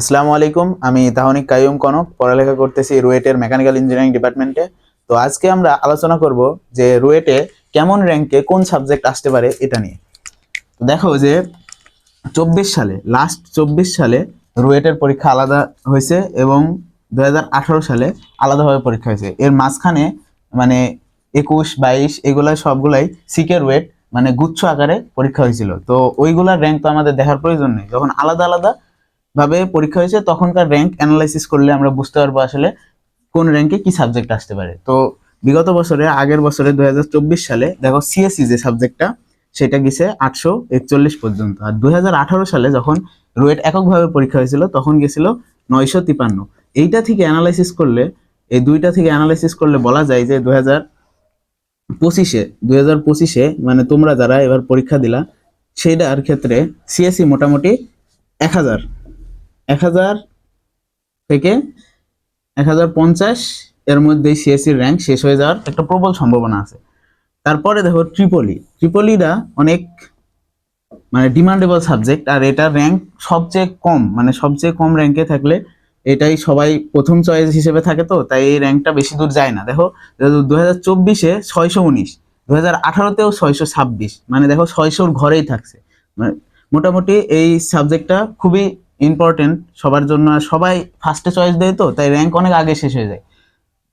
আসসালামু আলাইকুম, আমি তাহনিক কায়ুম কনক, পড়ালেখা করতেছি রুয়েটের মেকানিক্যাল ইঞ্জিনিয়ারিং ডিপার্টমেন্টে। তো আজকে আমরা আলোচনা করব যে রুয়েটে কেমন র্যাঙ্কে কোন সাবজেক্ট আসতে পারে এটা নিয়ে। তো দেখো যে চব্বিশ সালে লাস্ট চব্বিশ সালে রুয়েটের পরীক্ষা আলাদা হয়েছে এবং দু হাজার আঠারো সালে আলাদাভাবে পরীক্ষা হয়েছে। এর মাঝখানে মানে একুশ, বাইশ, এগুলো সবগুলাই সিকে রুয়েট মানে গুচ্ছ আকারে পরীক্ষা হয়েছিল। তো ওইগুলার র্যাঙ্ক তো আমাদের দেখার প্রয়োজন নেই। যখন আলাদা আলাদা ভাবে পরীক্ষা হয়েছে, তখনকার র্যাঙ্ক অ্যানালাইসিস করলে আমরা বুঝতে পারব আসলে কোন র্যাঙ্কে কি সাবজেক্ট আসতে পারে। তো বিগত বছরে, আগের বছরে দু হাজার চব্বিশ সালে, দেখো সিএসসি যে সাবজেক্টটা সেটা গেছে আটশো একচল্লিশ পর্যন্ত। আর দু হাজার আঠারো সালে যখন রুয়েট এককভাবে পরীক্ষা হয়েছিল, তখন গেছিল নয়শো তিপান্ন। এইটা থেকে অ্যানালাইসিস করলে, এই দুইটা থেকে অ্যানালাইসিস করলে বলা যায় যে দু হাজার পঁচিশে দু হাজার পঁচিশে মানে তোমরা যারা এবার পরীক্ষা দিলা সেইটার ক্ষেত্রে সিএসসি মোটামুটি এক হাজার। এক হাজার থেকে এক হাজার পঞ্চাশ, এর মধ্যেই সিএসসির র্যাঙ্ক শেষ হয়ে যাওয়ার একটা প্রবল সম্ভাবনা আছে। তারপরে দেখো ট্রিপলি ট্রিপলিটা অনেক মানে ডিমান্ডেবল সাবজেক্ট আর এটার র্যাঙ্ক সবচেয়ে কম মানে সবচেয়ে কম র্যাঙ্কে থাকলে এটাই সবাই প্রথম চয়েস হিসেবে থাকে তো, তাই এই র্যাঙ্কটা বেশি দূর যায় না। দেখো দু হাজার চব্বিশে ছয়শো উনিশ দু হাজার আঠারোতেও ছয়শো ছাব্বিশ মানে দেখো ছয়শোর ঘরেই থাকছে। মানে মোটামুটি এই সাবজেক্টটা খুবই ইম্পর্টেন্ট সবার জন্য। সবাই ফার্স্টে চয়েস দেয় তো, তাই র্যাঙ্ক অনেক আগে শেষ হয়ে যায়।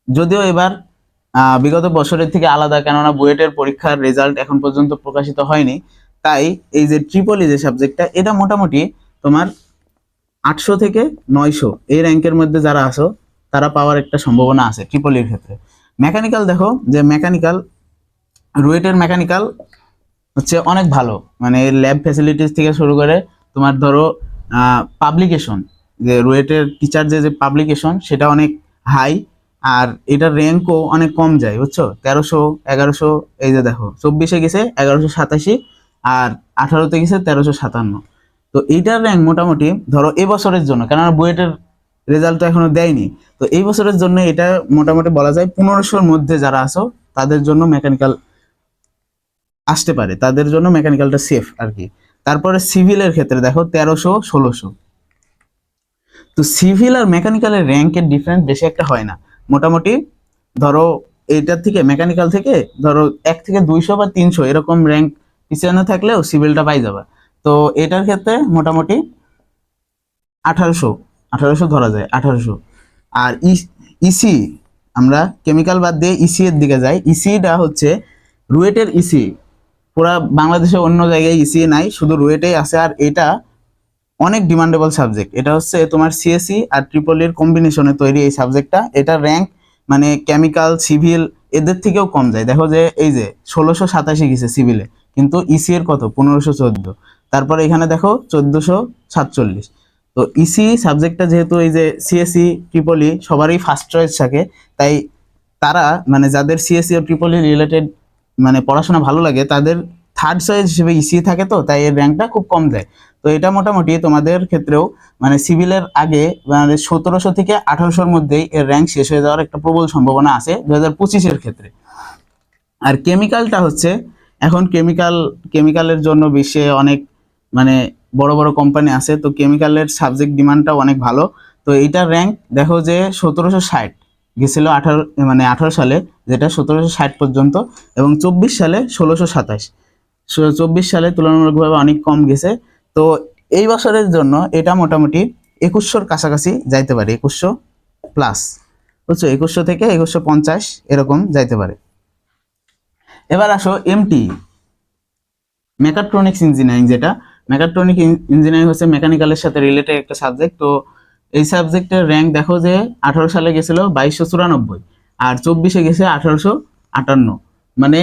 যদিও এবার বিগত বছরের থেকে আলাদা, কেননা বুয়েটের পরীক্ষার রেজাল্ট এখন পর্যন্ত প্রকাশিত হয়নি। তাই এই যে ট্রিপলি যে সাবজেক্টটা এটা মোটামুটি তোমার আটশো থেকে নয়শো, এই র্যাঙ্কের মধ্যে যারা আসো তারা পাওয়ার একটা সম্ভাবনা আছে ট্রিপলির ক্ষেত্রে। মেকানিক্যাল দেখো, যে মেকানিক্যাল রুয়েটের মেকানিক্যাল হচ্ছে অনেক ভালো। মানে ল্যাব ফ্যাসিলিটিস থেকে শুরু করে তোমার ধরো পাবলিকেশন যে রুয়েটের টিচার যে যে পাবলিকেশন সেটা অনেক হাই আর এটার র্যাঙ্কও অনেক কম যায়, বুঝছ? তেরোশো, এগারোশো, এই যে দেখো, চব্বিশে গেছে এগারোশো সাতাশি, আর আঠারোতে গেছে তেরোশো সাতান্ন। তো এইটার র্যাঙ্ক মোটামুটি ধরো এবছরের জন্য, কেননা বুয়েটের রেজাল্ট তো এখনও দেয়নি। তো এই বছরের জন্য এটা মোটামুটি বলা যায় পনেরোশোর মধ্যে যারা আসো তাদের জন্য মেকানিক্যাল আসতে পারে, তাদের জন্য মেকানিক্যালটা সেফ আর কি। তারপরে সিভিলের ক্ষেত্রে দেখো তেরোশো, ষোলোশো। তো সিভিল আর মেকানিক্যালের র্যাঙ্কের ডিফারেন্স বেশি একটা হয় না। মোটামুটি ধরো এইটার থেকে মেকানিক্যাল থেকে ধরো এক থেকে দুইশো বা তিনশো এরকম র্যাঙ্ক পিছনে থাকলেও সিভিলটা পাই যাবে। তো এটার ক্ষেত্রে মোটামুটি আঠারোশো আঠারোশো ধরা যায়, আঠারোশো। আর ইসি আমরা কেমিক্যাল বাদ দিয়ে ইসি এর দিকে যাই। ইসিটা হচ্ছে রুয়েটের ইসি পুরা বাংলাদেশে অন্য জায়গায় ইসি নাই, শুধু রুয়েটেই আছে। আর এটা অনেক ডিমান্ডেবল সাবজেক্ট এটা হচ্ছে তোমার সিএসসি আর ট্রিপল ট্রিপলির কম্বিনেশনে তৈরি এই সাবজেক্টটা এটা র্যাঙ্ক মানে কেমিক্যাল সিভিল এদের থেকেও কম যায়। দেখো যে এই যে ষোলোশো সাতাশি গেছে সিভিলে কিন্তু ইসি এর কত? পনেরোশো চোদ্দ। তারপরে এখানে দেখো চোদ্দোশো সাতচল্লিশ। তো ইসি সাবজেক্টটা যেহেতু এই যে সিএসসি ট্রিপলি সবারই ফার্স্ট চয়েস থাকে। তাই তারা মানে যাদের সিএসসি ও ট্রিপলি রিলেটেড মানে পড়াশোনা ভালো লাগে, তাদের থার্ড চয়েস হিসেবে ইসি থাকে তো, তাই এর র্যাঙ্কটা খুব কম দেয়। তো এটা মোটামুটি তোমাদের ক্ষেত্রেও মানে সিভিলের আগে মানে সতেরোশো থেকে আঠারোশোর মধ্যেই এর র্যাঙ্ক শেষ হয়ে যাওয়ার একটা প্রবল সম্ভাবনা আছে দু হাজার পঁচিশের ক্ষেত্রে। আর কেমিক্যালটা হচ্ছে, এখন কেমিক্যাল কেমিক্যালের জন্য বিশ্বে অনেক মানে বড় বড় কোম্পানি আছে, তো কেমিক্যালের সাবজেক্ট ডিমান্ডটাও অনেক ভালো। তো এইটার র্যাঙ্ক দেখো যে সতেরোশো ষাট। গেছিল আঠারো মানে আঠারো সালে, যেটা সতেরোশো ষাট পর্যন্ত এবং চব্বিশ সালে ষোলোশো সাতাশ। চব্বিশ সালে তুলনামূলকভাবে অনেক কম গেছে। তো এই বছরের জন্য এটা মোটামুটি একুশশোর কাছাকাছি যাইতে পারে, একুশশো প্লাস বুঝছ? একুশশো থেকে একুশশো পঞ্চাশ এরকম যাইতে পারে। এবার আসো এমটি মেকাট্রনিক্স ইঞ্জিনিয়ারিং যেটা। মেকাট্রনিক ইঞ্জিনিয়ারিং হচ্ছে মেকানিক্যালের সাথে রিলেটেড একটা সাবজেক্ট তো এই সাবজেক্টের র্যাঙ্ক দেখো যে আঠারো সালে গেছিল বাইশশো চুরানব্বই আর চব্বিশে গেছে আঠারোশো আটান্ন। মানে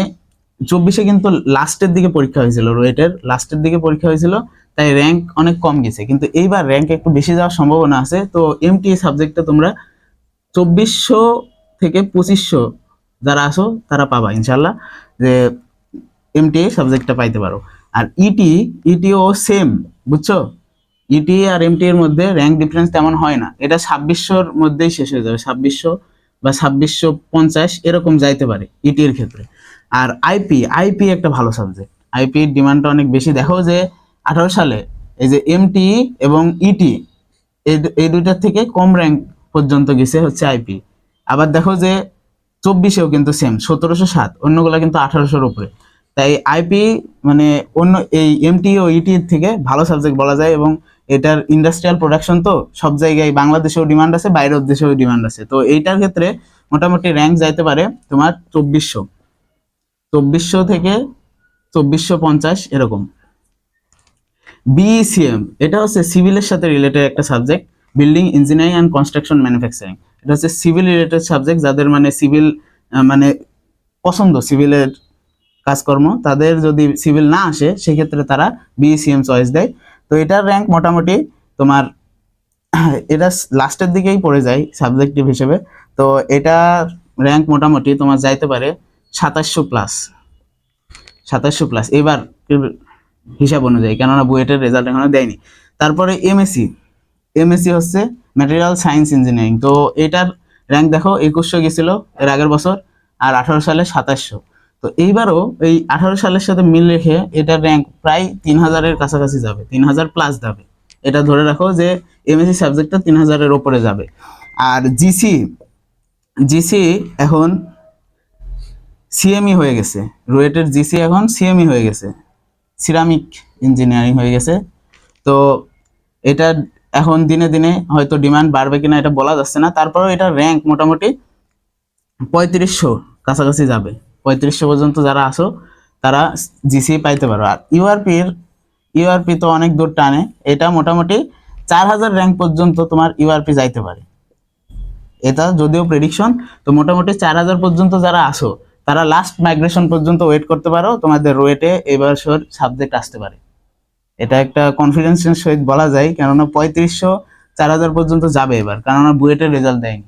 চব্বিশে কিন্তু লাস্টের দিকে পরীক্ষা হয়েছিল রুয়েটের লাস্টের দিকে পরীক্ষা হয়েছিল, তাই র্যাঙ্ক অনেক কম গেছে। কিন্তু এইবার র্যাঙ্ক একটু বেশি যাওয়ার সম্ভাবনা আছে, তো এমটি সাবজেক্টটা তোমরা চব্বিশশো থেকে পঁচিশশো যারা আসো, তারা পাবা ইনশাল্লাহ যে এমটি সাবজেক্টটা পাইতে পারো। আর ইটি ইটিও সেম বুঝছ? ইটি আর এমটি এর মধ্যে র্যাঙ্ক ডিফারেন্স তেমন হয় না। এটা ছাব্বিশশোর মধ্যেই শেষ হয়ে যাবে, ছাব্বিশশো বা ছাব্বিশশো পঞ্চাশ এরকম যাইতে পারে ইটি এর ক্ষেত্রে। আর আইপি আইপি একটা ভালো সাবজেক্ট আইপি ডিমান্ডটা অনেক বেশি। দেখো যে আঠারো সালে এই যে এমটি এবং ইটি এই দুইটার থেকে কম র্যাঙ্ক পর্যন্ত গেছে হচ্ছে আইপি আবার দেখো যে চব্বিশেও কিন্তু সেম সতেরোশো সাত, অন্যগুলো কিন্তু আঠারোশোর উপরে। তাই আইপি মানে অন্য এই এমটি ও ইটি থেকে ভালো সাবজেক্ট বলা যায় এবং এটার ইন্ডাস্ট্রিয়াল প্রোডাকশন তো সব জায়গায় বাংলাদেশেও ডিমান্ড আছে, বাইরের দেশেও ডিমান্ড আছে। তো এইটার ক্ষেত্রে মোটামুটি র্যাঙ্ক যাইতে পারে তোমার চব্বিশশো। চব্বিশশো থেকে চব্বিশশো পঞ্চাশ এরকম। বিইসিএম এটা হচ্ছে সিভিলের সাথে রিলেটেড একটা subject building engineering and construction manufacturing এটা হচ্ছে সিভিল রিলেটেড সাবজেক্ট যাদের মানে সিভিল মানে পছন্দ সিভিলের কাজকর্ম, তাদের যদি সিভিল না আসে, সেক্ষেত্রে তারা বিইসিএম চয়েস দেয়। তো এটার র্যাঙ্ক মোটামুটি তোমার, এটা লাস্টের দিকেই পড়ে যায় সাবজেক্টিভ হিসেবে। তো এটা র্যাঙ্ক মোটামুটি তোমার যাইতে পারে সাতাশশো প্লাস সাতাশশো প্লাস এবার হিসাব অনুযায়ী, কেননা বুয়েটের রেজাল্ট এখনও দেয়নি। তারপরে এমএসসি এমএসসি হচ্ছে ম্যাটেরিয়াল সায়েন্স ইঞ্জিনিয়ারিং তো এটার র্যাঙ্ক দেখো, একুশশো গেছিল এর আগের বছর, আর আঠারো সালে সাতাশশো। তো এইবারও এই আঠারো সালের সাথে মিল রেখে এটার র্যাঙ্ক প্রায় তিন হাজারের কাছাকাছি যাবে, তিন হাজার প্লাস যাবে। এটা ধরে রাখো যে এমএসসি সাবজেক্টটা তিন হাজারের ওপরে যাবে। আর জিসি জিসি এখন সিএমই হয়ে গেছে। রুয়েটের জিসি এখন সিএমই হয়ে গেছে। সিরামিক ইঞ্জিনিয়ারিং হয়ে গেছে। তো এটা এখন দিনে দিনে হয়তো ডিমান্ড বাড়বে কিনা এটা বলা যাচ্ছে না। তারপরেও এটা র্যাঙ্ক মোটামুটি পঁয়ত্রিশশো কাছাকাছি যাবে। পঁয়ত্রিশশো পর্যন্ত যারা আসো, তারা জিসি পাইতে পারো। আর ইউআরপির ইউআরপি তো অনেক দূর টানে। এটা মোটামুটি চার হাজার র্যাঙ্ক পর্যন্ত তোমার ইউআরপি যাইতে পারে। এটা যদিও প্রেডিকশন তো মোটামুটি চার হাজার পর্যন্ত যারা আসো, তারা লাস্ট মাইগ্রেশন পর্যন্ত ওয়েট করতে পারো। তোমাদের রোয়েটে এবার সাবজেক্ট আসতে পারে। এটা একটা কনফিডেন্সের সহিত বলা যায়, কেননা পঁয়ত্রিশশো চার হাজার পর্যন্ত যাবে এবার, কেননা বুয়েটের রেজাল্ট দেয়নি।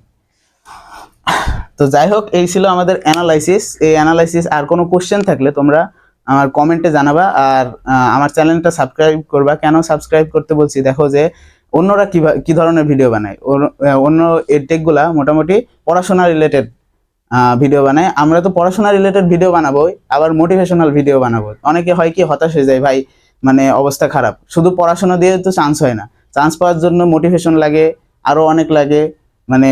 তো যাই হোক, এই ছিল আমাদের অ্যানালাইসিস এই অ্যানালাইসিস আর কোনো কোশ্চেন থাকলে তোমরা আমার কমেন্টে জানাবা আর আমার চ্যানেলটা সাবস্ক্রাইব করবা। কেন সাবস্ক্রাইব করতে বলছি? দেখো যে, অন্যরা কি কি ধরনের ভিডিও বানায়? অন্য এডটেকগুলা মোটামুটি পড়াশোনা রিলেটেড ভিডিও বানায়। আমরা তো পড়াশোনা রিলেটেড ভিডিও বানাবোই, আবার মোটিভেশনাল ভিডিও বানাবো। অনেকে হয় কি, হতাশ হয়ে যায়, ভাই মানে অবস্থা খারাপ। শুধু পড়াশোনা দিয়ে তো চান্স হয় না। চান্স পাওয়ার জন্য মোটিভেশন লাগে আরও অনেক লাগে মানে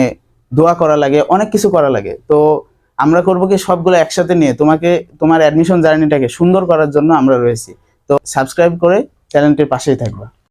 দোয়া করা লাগে, অনেক কিছু করা লাগে। তো আমরা করব কি সবগুলো একসাথে নিয়ে তোমাকে, তোমার অ্যাডমিশন জার্নিটাকে সুন্দর করার জন্য আমরা রয়েছি। তো সাবস্ক্রাইব করে চ্যানেলটির পাশেই থাকবা।